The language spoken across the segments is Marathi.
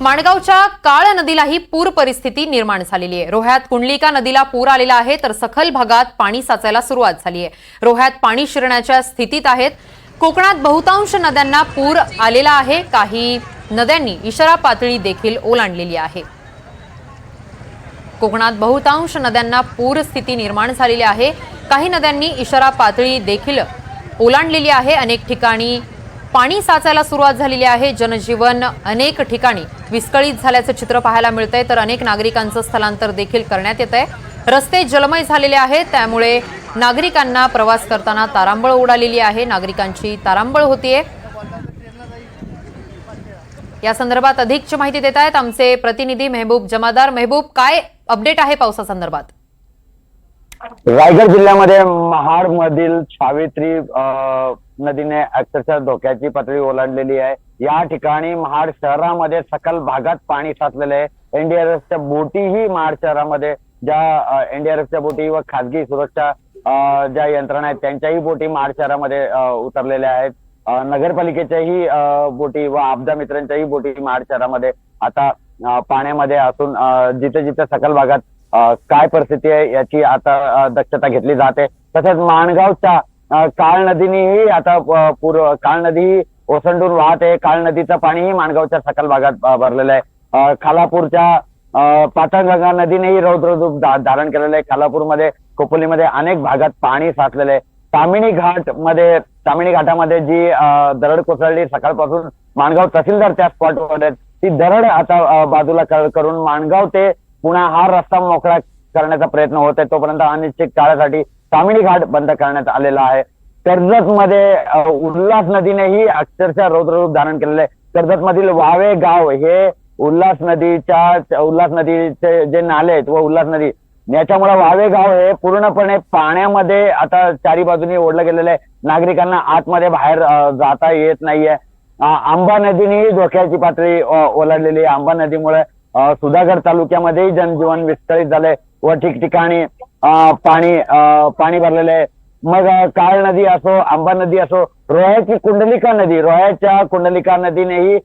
माणगावच्या काळ नदीलाही पूर परिस्थिती निर्माण झालेली आहे. रोह्यात कुंडलिका नदीला पूर आलेला आहे तर सखल भागात पाणी साचायला सुरुवात झाली आहे. रोह्यात पाणी शिरण्याच्या स्थितीत आहेत. कोकणात बहुतांश नद्यांना पूर आलेला आहे. काही नद्यांनी इशारा पातळी देखील ओलांडलेली आहे. कोकणात बहुतांश नद्यांना पूर स्थिती निर्माण झालेली आहे. काही नद्यांनी इशारा पातळी देखील ओलांडलेली आहे. अनेक ठिकाणी पाणी साचायला सुरुवात झालेली आहे. जनजीवन अनेक ठिकाणी विस्कळीत झाल्याचं चित्र पाहायला मिळतंय. तर अनेक नागरिकांचं स्थलांतर देखील करण्यात येत आहे रस्ते जलमय झालेले आहेत. त्यामुळे नागरिकांना प्रवास करताना तारांबळ उडालेली आहे. नागरिकांची तारांबळ होतीये. या संदर्भात अधिकची माहिती देत आहेत आमचे प्रतिनिधी मेहबूब जमादार. मेहबूब काय अपडेट आहे पावसासंदर्भात? रायगड जिल्ह्यामध्ये महाड मधील सावित्री नदीने अक्षरशः धोक्याची पातळी ओलांडलेली आहे. या ठिकाणी महाड शहरामध्ये सकल भागात पाणी साचलेलं आहे. एनडीआरएफच्या बोटीही महाड शहरामध्ये ज्या एनडीआरएफच्या बोटी व खासगी सुरक्षा ज्या यंत्रणा आहेत त्यांच्याही बोटी महाड शहरामध्ये उतरलेल्या आहेत. नगरपालिकेच्याही बोटी व आपदा मित्रांच्याही बोटी महाड शहरामध्ये आता पाण्यामध्ये असून जिथे जिथे सकल भागात काय परिस्थिती आहे याची आता दक्षता घेतली जाते. तसेच माणगावच्या काळ नदीनेही आता पूर काळ नदी ओसंडून वाहते. काळ नदीचं पाणीही माणगावच्या सखल भागात भरलेलं आहे. खालापूरच्या अं, नदीनेही रौद्ररूप धारण केलेलं आहे. खालापूरमध्ये खोपोलीमध्ये अनेक भागात पाणी साचलेलं आहे. तामिणी घाटमध्ये तामिणी घाटामध्ये जी दरड कोसळली सकाळपासून माणगाव तहसीलदार त्या स्पॉटवर आहेत. ती दरड आता बाजूला करून माणगाव ते पुन्हा हा रस्ता मोकळा करण्याचा प्रयत्न होत आहे. तोपर्यंत अनिश्चित काळासाठी कामिणी घाट बंद करण्यात आलेला आहे. कर्जत मध्ये उल्हास नदीनेही अक्षरशः रौद्ररूप धारण केलेलं आहे. कर्जत मधील वावे गाव हे उल्हास नदीच्या उल्हास नदीचे जे नाले आहेत व उल्हास नदी याच्यामुळे वावे गाव हे पूर्णपणे पाण्यामध्ये आता चारी बाजूनी ओढलं गेलेलं आहे. नागरिकांना आतमध्ये बाहेर जाता येत नाहीये. आंबा नदीनेही धोक्याची पातळी ओलाडलेली ओलांडलेली आहे. आंबा नदीमुळे सुधागड तालुक्यामध्येही जनजीवन विस्कळीत झालंय व ठिकठिकाणी पाणी पाणी भरलेलं आहे मग काळ नदी असो आंबा नदी असो रोह्याची कुंडलिका नदी रोह्याच्या कुंडलिका नदीनेही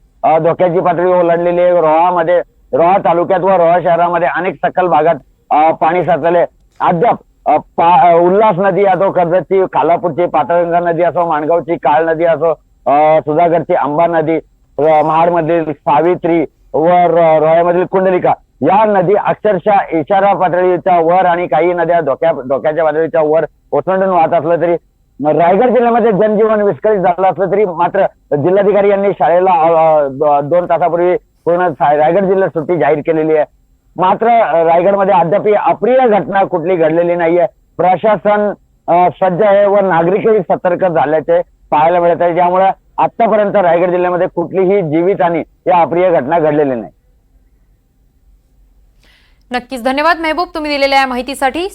धोक्याची पातळी ओलांडलेली आहे रोहामध्ये रोहा तालुक्यात व रोहा शहरामध्ये अनेक सकल भागात पाणी साचले आहे. अद्याप उल्हास नदी असो कर्जतची खालापूरची पातळगंगा नदी असो माणगावची काळ नदी असो सुधागडची आंबा नदी महाडमधील सावित्री व र- रोह्यामधील कुंडलिका. या नदी अक्षरशः इशारा पातळीच्या वर आणि काही नद्या धोक्या धोक्याच्या पातळीच्या वर ओसंडून वाहत असलं तरी रायगड जिल्ह्यामध्ये जनजीवन विस्कळीत झालं असलं तरी मात्र जिल्हाधिकारी यांनी शाळेला दोन तासापूर्वी पूर्ण रायगड जिल्ह्यात सुट्टी जाहीर केलेली आहे. मात्र रायगडमध्ये अद्याप अप्रिय घटना कुठली घडलेली नाहीये. प्रशासन सज्ज आहे व नागरिकही सतर्क झाल्याचे पाहायला मिळत आहे. ज्यामुळे आतापर्यंत रायगड जिल्ह्यामध्ये कुठलीही जीवितहानी या अप्रिय घटना घडलेली नाही. नक्कीच. धन्यवाद मेहबूब तुम्ही दिलेल्या या माहितीसाठी.